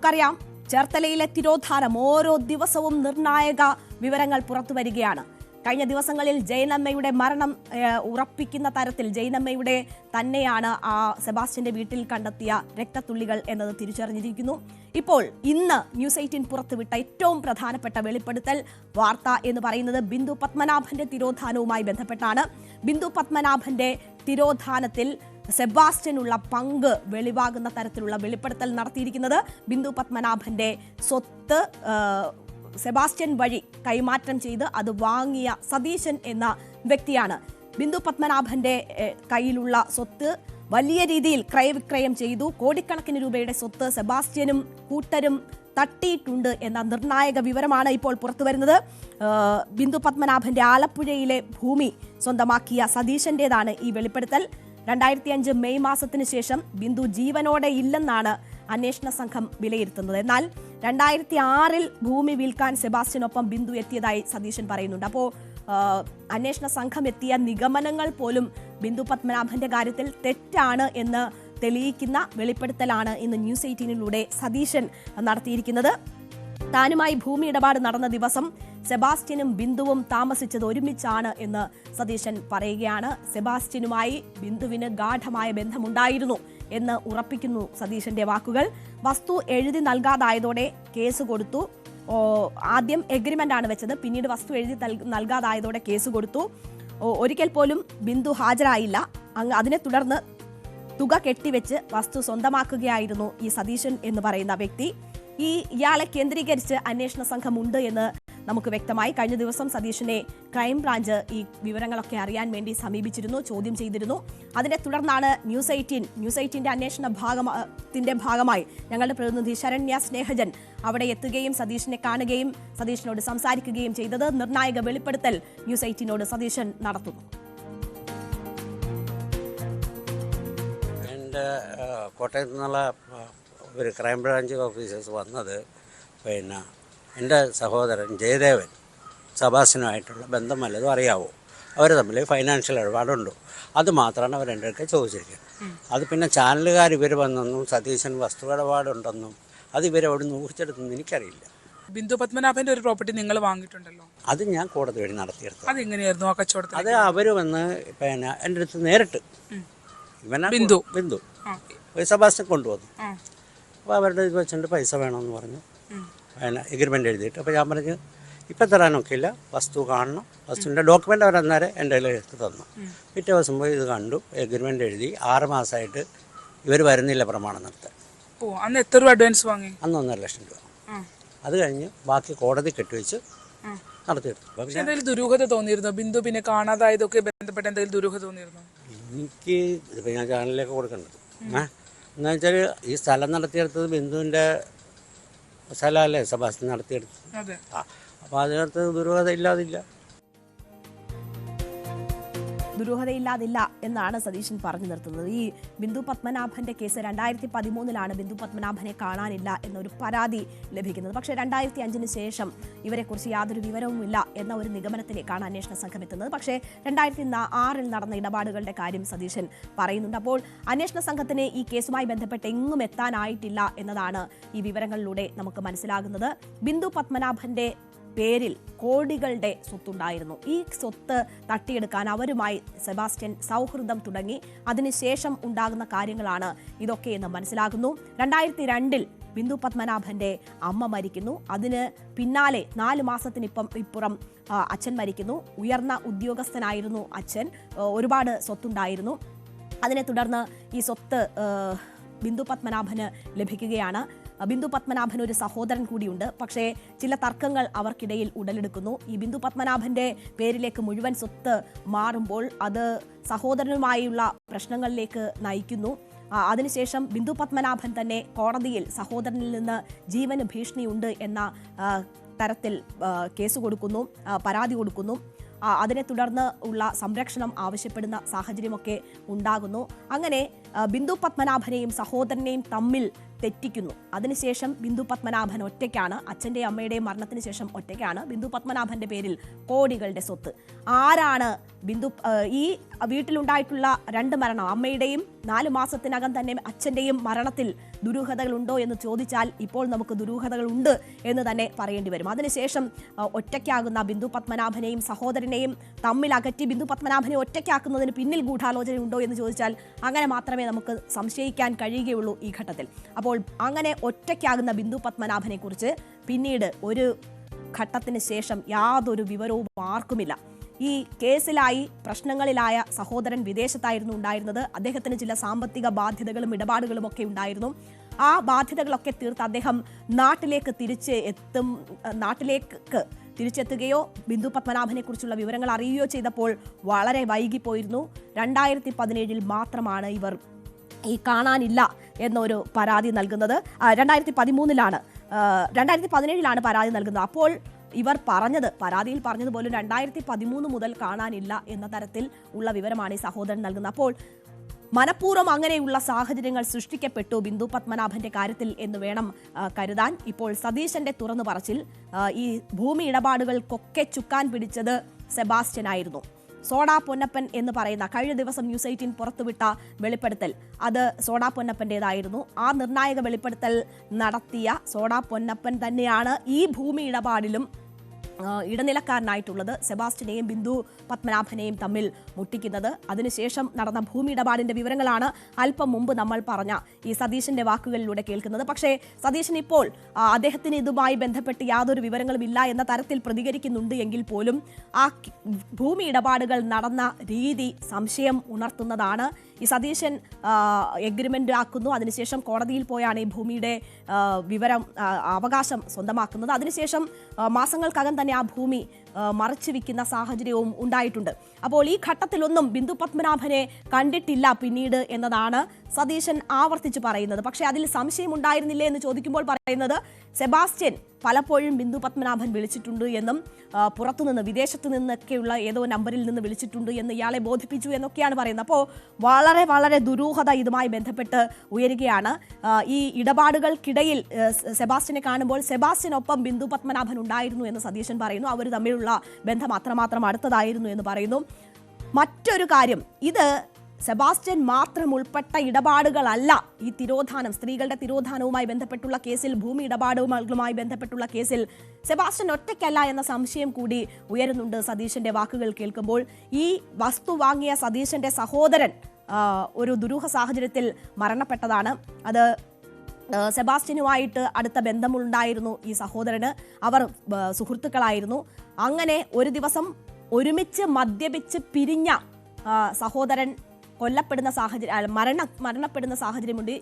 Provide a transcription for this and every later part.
നമുക്കറിയാം. ചേർത്തലയിലെ തിരോധാനം ഓരോ ദിവസവും നിർണായക വിവരങ്ങൾ പുറത്തു വരികയാണ്. കഴിഞ്ഞ ദിവസങ്ങളിൽ ജയനമ്മയുടെ മരണം ഉറപ്പിക്കുന്ന തരത്തിൽ ജയനമ്മയുടെ തന്നെയാണ് ആ സെബാസ്റ്റ്യന്റെ വീട്ടിൽ കണ്ടെത്തിയ രക്തത്തുള്ളികൾ എന്നത് തിരിച്ചറിഞ്ഞിരിക്കുന്നു. ഇപ്പോൾ ഇന്ന് ന്യൂസ് എയ്റ്റീൻ പുറത്തുവിട്ട ഏറ്റവും പ്രധാനപ്പെട്ട വെളിപ്പെടുത്തൽ വാർത്ത എന്ന് പറയുന്നത് ബിന്ദു പത്മനാഭന്റെ തിരോധാനവുമായി ബന്ധപ്പെട്ടാണ്. ബിന്ദു പത്മനാഭന്റെ തിരോധാനത്തിൽ സെബാസ്റ്റ്യനുള്ള പങ്ക് വെളിവാകുന്ന തരത്തിലുള്ള വെളിപ്പെടുത്തൽ നടത്തിയിരിക്കുന്നത് ബിന്ദു പത്മനാഭന്റെ സ്വത്ത് സെബാസ്റ്റ്യൻ വഴി കൈമാറ്റം ചെയ്ത് അത് വാങ്ങിയ സതീശൻ എന്ന വ്യക്തിയാണ്. ബിന്ദു പത്മനാഭന്റെ കയ്യിലുള്ള സ്വത്ത് വലിയ രീതിയിൽ ക്രയവിക്രയം ചെയ്തു. കോടിക്കണക്കിന് രൂപയുടെ സ്വത്ത് സെബാസ്റ്റ്യനും കൂട്ടരും തട്ടിയിട്ടുണ്ട് എന്ന നിർണായക വിവരമാണ് ഇപ്പോൾ പുറത്തുവരുന്നത്. ബിന്ദു പത്മനാഭന്റെ ആലപ്പുഴയിലെ ഭൂമി സ്വന്തമാക്കിയ സതീശന്റേതാണ് ഈ വെളിപ്പെടുത്തൽ. രണ്ടായിരത്തി അഞ്ച് മെയ് മാസത്തിന് ശേഷം ബിന്ദു ജീവനോടെ ഇല്ലെന്നാണ് അന്വേഷണ സംഘം വിലയിരുത്തുന്നത്. എന്നാൽ രണ്ടായിരത്തി ആറിൽ ഭൂമി വിൽക്കാൻ സെബാസ്റ്റ്യനൊപ്പം ബിന്ദു എത്തിയതായി സതീശൻ പറയുന്നുണ്ട്. അപ്പോൾ അന്വേഷണ സംഘം എത്തിയ നിഗമനങ്ങൾ പോലും ബിന്ദു പത്മനാഭന്റെ കാര്യത്തിൽ തെറ്റാണ് എന്ന് തെളിയിക്കുന്ന വെളിപ്പെടുത്തലാണ് ഇന്ന് ന്യൂസ് എയ്റ്റീനിലൂടെ സതീശൻ നടത്തിയിരിക്കുന്നത്. താനുമായി ഭൂമി ഇടപാട് നടന്ന ദിവസം സെബാസ്റ്റ്യനും ബിന്ദുവും താമസിച്ചത് ഒരുമിച്ചാണ് എന്ന് സതീശൻ പറയുകയാണ്. സെബാസ്റ്റ്യനുമായി ബിന്ദുവിന് ഗാഠമായ ബന്ധമുണ്ടായിരുന്നു. എന്ന് ഉറപ്പിക്കുന്നു സതീശന്റെ വാക്കുകൾ. വസ്തു എഴുതി നൽകാതായതോടെ കേസ് കൊടുത്തു. ആദ്യം എഗ്രിമെന്റ് ആണ് വെച്ചത്. പിന്നീട് വസ്തു എഴുതി നൽകാതായതോടെ കേസ് കൊടുത്തു. ഒരിക്കൽ പോലും ബിന്ദു ഹാജരായില്ല. അങ്ങ് അതിനെ തുടർന്ന് തുക കെട്ടിവെച്ച് വസ്തു സ്വന്തമാക്കുകയായിരുന്നു ഈ സതീശൻ എന്ന് പറയുന്ന വ്യക്തി. ഈ ഇയാളെ കേന്ദ്രീകരിച്ച് അന്വേഷണ സംഘമുണ്ട് എന്ന് നമുക്ക് വ്യക്തമായി കഴിഞ്ഞ ദിവസം സതീശനെ ക്രൈംബ്രാഞ്ച് ഈ വിവരങ്ങളൊക്കെ അറിയാൻ വേണ്ടി സമീപിച്ചിരുന്നു ചോദ്യം ചെയ്തിരുന്നു. അതിനെ തുടർന്നാണ് ന്യൂസ് എയ്റ്റീൻ ന്യൂസ് എയ്റ്റീന്റെ അന്വേഷണ ഭാഗത്തിന്റെ ഭാഗമായി ഞങ്ങളുടെ പ്രതിനിധി ശരണ്യ സ്നേഹജൻ അവിടെ എത്തുകയും സതീഷിനെ കാണുകയും സതീഷിനോട് സംസാരിക്കുകയും ചെയ്തത്. നിർണായക വെളിപ്പെടുത്തൽ ന്യൂസ് എയ്റ്റീനോട് സതീശൻ നടത്തുന്നു. എന്റെ കോട്ടയത്ത് നിന്നുള്ള ഒരു ക്രൈംബ്രാഞ്ച് ഓഫീസേഴ്സ് വന്നത് പിന്നെ എന്റെ സഹോദരൻ ജയദേവൻ സബാസിനുമായിട്ടുള്ള ബന്ധം വല്ലതും അറിയാവോ? അവർ തമ്മിൽ ഫൈനാൻഷ്യൽ ഇടപാടുണ്ടോ. അത് മാത്രമാണ് അവർ എന്റെ അടുക്കൽ ചോദിച്ചിരിക്കുന്നത്. അത് പിന്നെ ചാനലുകാർ ഇവർ വന്നെന്നും സതീശൻ വസ്തു ഇടപാടുണ്ടെന്നും അത് ഇവരവിടെ നിന്ന് ഊഹിച്ചെടുത്തെന്ന് എനിക്കറിയില്ല. ബിന്ദു പത്മനാഭന്റെ ഒരു പ്രോപ്പർട്ടി നിങ്ങൾ വാങ്ങിയിട്ടുണ്ടല്ലോ. അത് ഞാൻ കോടതി വഴി നടത്തിയെടുത്തത്. അതെങ്ങനെയായിരുന്നു ആ കച്ചവടത്തിൽ അത് അവർ വന്ന് പിന്നെ എന്റെ അടുത്ത് നേരിട്ട് ഇവനാ ബിന്ദു. ബിന്ദു. സബാസിനെ കൊണ്ടുവന്നു. അപ്പോൾ അവരുടെ ഇത് വെച്ചിട്ട് പൈസ വേണമെന്ന് പറഞ്ഞു. എഗ്രിമെന്റ് എഴുതിയിട്ട്. അപ്പോൾ ഞാൻ പറഞ്ഞു ഇപ്പം തരാനൊക്കെ ഇല്ല വസ്തു കാണണം. വസ്തുവിന്റെ ഡോക്യുമെന്റ് അവർ അന്നേരം എന്റെ കയ്യിൽ എടുത്ത് തന്നു. പിറ്റേ ദിവസം പോയി ഇത് കണ്ടു. എഗ്രിമെന്റ് എഴുതി. ആറ് മാസമായിട്ട് ഇവർ വരുന്നില്ല പ്രമാണം നടത്താൻ. ഓ അന്ന് എത്ര രൂപ അഡ്വാൻസ് വാങ്ങി? അന്ന് ഒന്നര ലക്ഷം രൂപ. അത് കഴിഞ്ഞ് ബാക്കി കോടതി കെട്ടിവെച്ച്. നടത്തിയെടുത്തു. ദുരൂഹത തോന്നിയിരുന്നോ? ബിന്ദു പിന്നെ കാണാതായതൊക്കെ ബന്ധപ്പെട്ട് എന്തെങ്കിലും ദുരൂഹത തോന്നിയിരുന്നോ? എനിക്ക് ഇതിപ്പോൾ ഞാൻ ചാനലിലേക്ക് കൊടുക്കേണ്ടത്. എന്നുവെച്ചാൽ വെച്ചാൽ ഈ സ്ഥലം നടത്തിയെടുത്തത് ബിന്ദുവിന്റെ സ്ഥലമല്ലേ സഭാസ് നടത്തിയെടുത്തത് അതെ. ആ അപ്പോൾ അതിനകത്ത് ദുരൂഹത ഇല്ലാതില്ല. ദുരൂഹതയില്ലാതില്ല എന്നാണ് സതീശൻ പറഞ്ഞു നിർത്തുന്നത്. ഈ ബിന്ദു പത്മനാഭന്റെ കേസ് രണ്ടായിരത്തി പതിമൂന്നിലാണ് ബിന്ദു പത്മനാഭനെ കാണാനില്ല എന്നൊരു പരാതി ലഭിക്കുന്നത്. പക്ഷേ രണ്ടായിരത്തി അഞ്ചിന് ശേഷം ഇവരെക്കുറിച്ച് യാതൊരു വിവരവുമില്ല എന്ന ഒരു നിഗമനത്തിലേക്കാണ് അന്വേഷണ സംഘം എത്തുന്നത്. പക്ഷേ രണ്ടായിരത്തി ആറിൽ നടന്ന ഇടപാടുകളുടെ കാര്യം സതീശൻ പറയുന്നുണ്ട്. അപ്പോൾ അന്വേഷണ സംഘത്തിന് ഈ കേസുമായി ബന്ധപ്പെട്ട് എങ്ങും എത്താനായിട്ടില്ല എന്നതാണ് ഈ വിവരങ്ങളിലൂടെ നമുക്ക് മനസ്സിലാകുന്നത്. ബിന്ദു പത്മനാഭന്റെ പേരിൽ കോടികളുടെ സ്വത്തുണ്ടായിരുന്നു. ഈ സ്വത്ത് തട്ടിയെടുക്കാൻ അവരുമായി സെബാസ്റ്റ്യൻ സൗഹൃദം തുടങ്ങി. അതിനുശേഷം ഉണ്ടാകുന്ന കാര്യങ്ങളാണ് ഇതൊക്കെ എന്ന് മനസ്സിലാകുന്നു. രണ്ടായിരത്തി രണ്ടിൽ ബിന്ദു പത്മനാഭന്റെ അമ്മ മരിക്കുന്നു. അതിന് പിന്നാലെ നാല് മാസത്തിനിപ്പം ഇപ്പുറം അച്ഛൻ മരിക്കുന്നു. ഉയർന്ന ഉദ്യോഗസ്ഥനായിരുന്നു അച്ഛൻ. ഒരുപാട് സ്വത്തുണ്ടായിരുന്നു. അതിനെ തുടർന്ന് ഈ സ്വത്ത് ബിന്ദു പത്മനാഭന് ലഭിക്കുകയാണ്. ബിന്ദു പത്മനാഭൻ ഒരു സഹോദരൻ കൂടിയുണ്ട്. പക്ഷേ ചില തർക്കങ്ങൾ അവർക്കിടയിൽ ഉടലെടുക്കുന്നു. ഈ ബിന്ദു പത്മനാഭന്റെ പേരിലേക്ക് മുഴുവൻ സ്വത്ത് മാറുമ്പോൾ അത് സഹോദരനുമായുള്ള പ്രശ്നങ്ങളിലേക്ക് നയിക്കുന്നു. അതിനുശേഷം ബിന്ദു പത്മനാഭൻ തന്നെ കോടതിയിൽ സഹോദരനിൽ നിന്ന് ജീവന് ഭീഷണിയുണ്ട് എന്ന തരത്തിൽ കേസ് കൊടുക്കുന്നു പരാതി കൊടുക്കുന്നു. അതിനെ തുടർന്ന് ഉള്ള സംരക്ഷണം ആവശ്യപ്പെടുന്ന സാഹചര്യമൊക്കെ ഉണ്ടാകുന്നു. അങ്ങനെ ബിന്ദു പത്മനാഭനെയും സഹോദരനെയും തമ്മിൽ തെറ്റിക്കുന്നു. അതിനുശേഷം ബിന്ദു പത്മനാഭൻ ഒറ്റയ്ക്കാണ്. അച്ഛന്റെയും അമ്മയുടെയും മരണത്തിന് ശേഷം ഒറ്റയ്ക്കാണ് ബിന്ദു പത്മനാഭന്റെ പേരിൽ കോടികളുടെ സ്വത്ത്. ആരാണ് ബിന്ദു ഈ വീട്ടിലുണ്ടായിട്ടുള്ള രണ്ട് മരണം അമ്മയുടെയും നാല് മാസത്തിനകം തന്നെ അച്ഛന്റെയും മരണത്തിൽ ദുരൂഹതകൾ ഉണ്ടോ എന്ന് ചോദിച്ചാൽ ഇപ്പോൾ നമുക്ക് ദുരൂഹതകൾ ഉണ്ട് എന്ന് തന്നെ പറയേണ്ടി വരും. അതിനുശേഷം ഒറ്റയ്ക്കാകുന്ന ബിന്ദു പത്മനാഭനെയും സഹോദരനെയും തമ്മിൽ അകറ്റി ബിന്ദു പത്മനാഭനെ ഒറ്റയ്ക്കാക്കുന്നതിന് പിന്നിൽ ഗൂഢാലോചന ഉണ്ടോ എന്ന് ചോദിച്ചാൽ അങ്ങനെ മാത്രമേ നമുക്ക് സംശയിക്കാൻ കഴിയുകയുള്ളൂ ഈ ഘട്ടത്തിൽ. അപ്പോൾ അങ്ങനെ ഒറ്റയ്ക്കാകുന്ന ബിന്ദു പത്മനാഭനെക്കുറിച്ച് പിന്നീട് ഒരു ഘട്ടത്തിന് ശേഷം യാതൊരു വിവരവും ആർക്കുമില്ല. ഈ കേസിലായി പ്രശ്നങ്ങളിലായ സഹോദരൻ വിദേശത്തായിരുന്നു ഉണ്ടായിരുന്നത്. അദ്ദേഹത്തിന് ചില സാമ്പത്തിക ബാധ്യതകളും ഇടപാടുകളും ഒക്കെ ഉണ്ടായിരുന്നു. ആ ബാധ്യതകളൊക്കെ തീർത്ത് അദ്ദേഹം നാട്ടിലേക്ക് തിരിച്ച് എത്തും നാട്ടിലേക്ക് തിരിച്ചെത്തുകയോ ബിന്ദു പത്മനാഭനെ കുറിച്ചുള്ള വിവരങ്ങൾ അറിയുകയോ ചെയ്തപ്പോൾ വളരെ വൈകിപ്പോയിരുന്നു. രണ്ടായിരത്തി പതിനേഴിൽ മാത്രമാണ് ഇവർ ഈ കാണാനില്ല എന്നൊരു പരാതി നൽകുന്നത്. രണ്ടായിരത്തി പതിമൂന്നിലാണ് രണ്ടായിരത്തി പതിനേഴിലാണ് പരാതി നൽകുന്നത്. അപ്പോൾ ഇവർ പറഞ്ഞത് പരാതിയിൽ പറഞ്ഞതുപോലെ രണ്ടായിരത്തി പതിമൂന്ന് മുതൽ കാണാനില്ല എന്ന തരത്തിൽ ഉള്ള വിവരമാണ് ഈ സഹോദരൻ നൽകുന്നത്. അപ്പോൾ മനഃപൂർവം അങ്ങനെയുള്ള സാഹചര്യങ്ങൾ സൃഷ്ടിക്കപ്പെട്ടു ബിന്ദു പത്മനാഭന്റെ കാര്യത്തിൽ എന്ന് വേണം കരുതാൻ. ഇപ്പോൾ സതീശന്റെ തുറന്നു പറച്ചിൽ ഈ ഭൂമി ഇടപാടുകൾക്കൊക്കെ ചുക്കാൻ പിടിച്ചത് സെബാസ്റ്റ്യൻ ആയിരുന്നു സോഡാ പൊന്നപ്പൻ എന്ന് പറയുന്ന കഴിഞ്ഞ ദിവസം ന്യൂസ് എയ്റ്റീൻ പുറത്തുവിട്ട വെളിപ്പെടുത്തൽ. അത് സോഡാ പൊന്നപ്പന്റേതായിരുന്നു ആ നിർണായക വെളിപ്പെടുത്തൽ നടത്തിയ സോഡാ പൊന്നപ്പൻ തന്നെയാണ് ഈ ഭൂമി ഇടപാടിലും ഇടനിലക്കാരനായിട്ടുള്ളത് സെബാസ്റ്റിനെയും ബിന്ദു പത്മനാഭനെയും തമ്മിൽ മുട്ടിക്കുന്നത്. അതിനുശേഷം നടന്ന ഭൂമി ഇടപാടിന്റെ വിവരങ്ങളാണ് അല്പം മുമ്പ് നമ്മൾ പറഞ്ഞ ഈ സതീശന്റെ വാക്കുകളിലൂടെ കേൾക്കുന്നത്. പക്ഷേ സതീശൻ ഇപ്പോൾ അദ്ദേഹത്തിന് ഇതുമായി ബന്ധപ്പെട്ട് യാതൊരു വിവരങ്ങളും ഇല്ല എന്ന തരത്തിൽ പ്രതികരിക്കുന്നുണ്ട് എങ്കിൽ പോലും ആ ഭൂമി ഇടപാടുകൾ നടന്ന രീതി സംശയം ഉണർത്തുന്നതാണ് ഈ സതീശൻ എഗ്രിമെന്റ് ആക്കുന്നു. അതിനുശേഷം കോടതിയിൽ പോയാണ് ഈ ഭൂമിയുടെ വിവരം അവകാശം സ്വന്തമാക്കുന്നത്. അതിനുശേഷം മാസങ്ങൾക്കകം തന്നെ ആ ഭൂമി ആ, മറച്ചു വിൽക്കുന്ന സാഹചര്യവും ഉണ്ടായിട്ടുണ്ട്. അപ്പോൾ ഈ ഘട്ടത്തിലൊന്നും ബിന്ദു പത്മനാഭനെ കണ്ടിട്ടില്ല പിന്നീട് എന്നതാണ് സതീശൻ ആവർത്തിച്ച് പറയുന്നത്. പക്ഷേ അതിൽ സംശയം ഉണ്ടായിരുന്നില്ലേ എന്ന് ചോദിക്കുമ്പോൾ പറയുന്നത് സെബാസ്റ്റ്യൻ പലപ്പോഴും ബിന്ദു പത്മനാഭൻ വിളിച്ചിട്ടുണ്ട് എന്നും പുറത്തുനിന്ന് വിദേശത്ത് നിന്നൊക്കെയുള്ള ഏതോ നമ്പറിൽ നിന്ന് വിളിച്ചിട്ടുണ്ട് എന്ന് ഇയാളെ ബോധിപ്പിച്ചു എന്നൊക്കെയാണ് പറയുന്നത്. അപ്പോൾ വളരെ വളരെ ദുരൂഹത ഇതുമായി ബന്ധപ്പെട്ട് ഉയരുകയാണ്. ഈ ഇടപാടുകൾക്കിടയിൽ സെബാസ്റ്റ്യനെ കാണുമ്പോൾ സെബാസ്റ്റ്യനൊപ്പം ബിന്ദു പത്മനാഭൻ ഉണ്ടായിരുന്നു എന്ന് സതീശൻ പറയുന്നു. അവർ തമ്മിലുള്ള ബന്ധം അത്രമാത്രം അടുത്തതായിരുന്നു എന്ന് പറയുന്നു. മറ്റൊരു കാര്യം ഇത് സെബാസ്റ്റ്യൻ മാത്രം ഉൾപ്പെട്ട ഇടപാടുകളല്ല. ഈ തിരോധാനം സ്ത്രീകളുടെ തിരോധാനവുമായി ബന്ധപ്പെട്ടുള്ള കേസിൽ ഭൂമി ഇടപാടുകളുമായി ബന്ധപ്പെട്ടുള്ള കേസിൽ സെബാസ്റ്റ്യൻ ഒറ്റയ്ക്കല്ല എന്ന സംശയം കൂടി ഉയരുന്നുണ്ട് സതീശന്റെ വാക്കുകൾ കേൾക്കുമ്പോൾ. ഈ വസ്തു വാങ്ങിയ സതീശന്റെ സഹോദരൻ ഒരു ദുരൂഹ സാഹചര്യത്തിൽ മരണപ്പെട്ടതാണ്. അത് സെബാസ്റ്റ്യനുമായിട്ട് അടുത്ത ബന്ധമുണ്ടായിരുന്നു ഈ സഹോദരന്. അവർ സുഹൃത്തുക്കളായിരുന്നു. അങ്ങനെ ഒരു ദിവസം ഒരുമിച്ച് മദ്യപിച്ച് പിരിഞ്ഞ സഹോദരൻ കൊല്ലപ്പെടുന്ന സാഹചര്യം മരണ മരണപ്പെടുന്ന സാഹചര്യമുണ്ട്.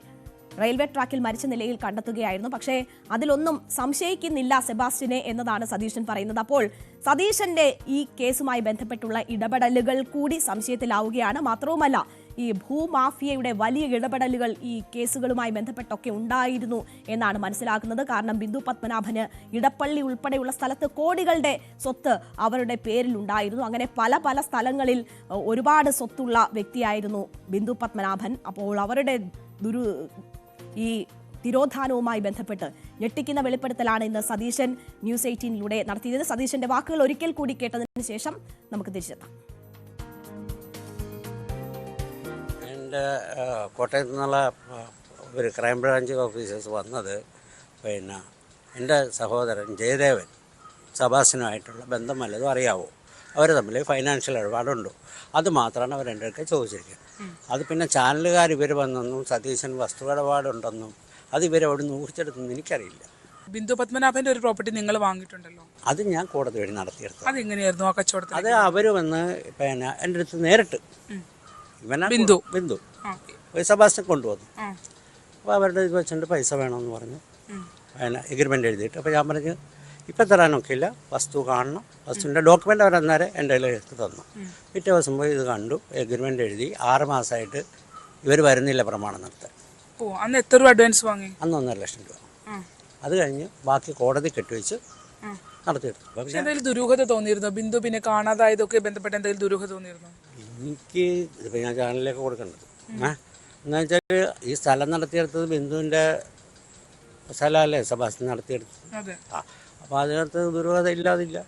റെയിൽവേ ട്രാക്കിൽ മരിച്ച നിലയിൽ കണ്ടെത്തുകയായിരുന്നു. പക്ഷേ അതിലൊന്നും സംശയിക്കുന്നില്ല സെബാസ്റ്റിനെ എന്നതാണ് സതീശൻ പറയുന്നത്. അപ്പോൾ സതീശന്റെ ഈ കേസുമായി ബന്ധപ്പെട്ടുള്ള ഇടപെടലുകൾ കൂടി സംശയത്തിലാവുകയാണ്. മാത്രവുമല്ല ഈ ഭൂമാഫിയയുടെ വലിയ ഇടപെടലുകൾ ഈ കേസുകളുമായി ബന്ധപ്പെട്ടൊക്കെ ഉണ്ടായിരുന്നു എന്നാണ് മനസ്സിലാക്കുന്നത്. കാരണം ബിന്ദു പത്മനാഭന് ഇടപ്പള്ളി ഉൾപ്പെടെയുള്ള സ്ഥലത്ത് കോടികളുടെ സ്വത്ത് അവരുടെ പേരിൽ ഉണ്ടായിരുന്നു. അങ്ങനെ പല പല സ്ഥലങ്ങളിൽ ഒരുപാട് സ്വത്തുള്ള വ്യക്തിയായിരുന്നു ബിന്ദു പത്മനാഭൻ. അപ്പോൾ അവരുടെ ദുരു ഈ തിരോധാനവുമായി ബന്ധപ്പെട്ട് ഞെട്ടിക്കുന്ന വെളിപ്പെടുത്തലാണ് ഇന്ന് സതീശൻ ന്യൂസ് എയ്റ്റീനിലൂടെ നടത്തിയത്. സതീശന്റെ വാക്കുകൾ ഒരിക്കൽ കൂടി കേട്ടതിന് ശേഷം നമുക്ക് തിരിച്ചെത്താം. എന്റെ കോട്ടയത്തു നിന്നുള്ള ഒരു ക്രൈംബ്രാഞ്ച് ഓഫീസേഴ്സ് വന്നത് പിന്നെ എന്റെ സഹോദരൻ ജയദേവൻ. സബാസിനുമായിട്ടുള്ള ബന്ധം വല്ലതും അറിയാവോ? അവർ തമ്മിൽ ഫൈനാൻഷ്യൽ ഇടപാടുണ്ടോ. അത് മാത്രമാണ് അവർ എന്റെ അടുത്ത് ചോദിച്ചിരിക്കുന്നത്. അത് പിന്നെ ചാനലുകാർ ഇവർ വന്നെന്നും സതീശൻ വസ്തു ഇടപാടുണ്ടെന്നും അത് ഇവർ അവിടെ നിന്ന് ഊഹിച്ചെടുത്തെന്ന് എനിക്കറിയില്ല. ബിന്ദു പത്മനാഭന്റെ ഒരു പ്രോപ്പർട്ടി നിങ്ങൾ വാങ്ങിയിട്ടുണ്ടല്ലോ? അത് ഞാൻ കോടതി വഴി നടത്തിയെടുത്തത് അതെങ്ങനെയായിരുന്നു ആ കച്ചവടത്തിൽ അത് അവർ വന്ന് പിന്നെ എന്റെ അടുത്ത് നേരിട്ട് ഇവനാ ബിന്ദു. ബിന്ദു. ഒരു സബാസിനെ കൊണ്ടുവന്നു. അപ്പോൾ അവരുടെ ഇത് വെച്ചിട്ട് പൈസ വേണമെന്ന് പറഞ്ഞു. പിന്നെ എഗ്രിമെന്റ് എഴുതിയിട്ട്. അപ്പോൾ ഞാൻ പറഞ്ഞു ഇപ്പം തരാനൊക്കെ ഇല്ല വസ്തു കാണണം. വസ്തുവിന്റെ ഡോക്യുമെന്റ് അവർ അന്നേരം എന്റെ എടുത്ത് തന്നു. പിറ്റേ ദിവസം പോയി ഇത് കണ്ടു. എഗ്രിമെന്റ് എഴുതി. ആറ് മാസമായിട്ട് ഇവർ വരുന്നില്ല പ്രമാണം നടത്താൻ. ഓ അന്ന് എത്ര രൂപ അഡ്വാൻസ് വാങ്ങി? അന്ന് ഒന്നര ലക്ഷം രൂപ. അത് കഴിഞ്ഞ് ബാക്കി കോടതി കെട്ടിവെച്ച്. നടത്തിയെടുത്തു. പക്ഷേ എന്തെങ്കിലും ദുരൂഹത തോന്നിയിരുന്നു? ബിന്ദു പിന്നെ കാണാതായതൊക്കെ ബന്ധപ്പെട്ട് എന്തെങ്കിലും ദുരൂഹത തോന്നിയിരുന്നോ? എനിക്ക് ഇതിപ്പോൾ ഞാൻ ചാനലിലേക്ക് കൊടുക്കേണ്ടത്. ഏ? എന്ന് വെച്ചാൽ ഈ സ്ഥലം നടത്തിയെടുത്തത് ബിന്ദുവിന്റെ സ്ഥലമല്ലേ? സഭാസ് നടത്തിയെടുത്തത്. ആ. അപ്പോൾ അതിനകത്ത് ദുരൂഹത ഇല്ലാതില്ല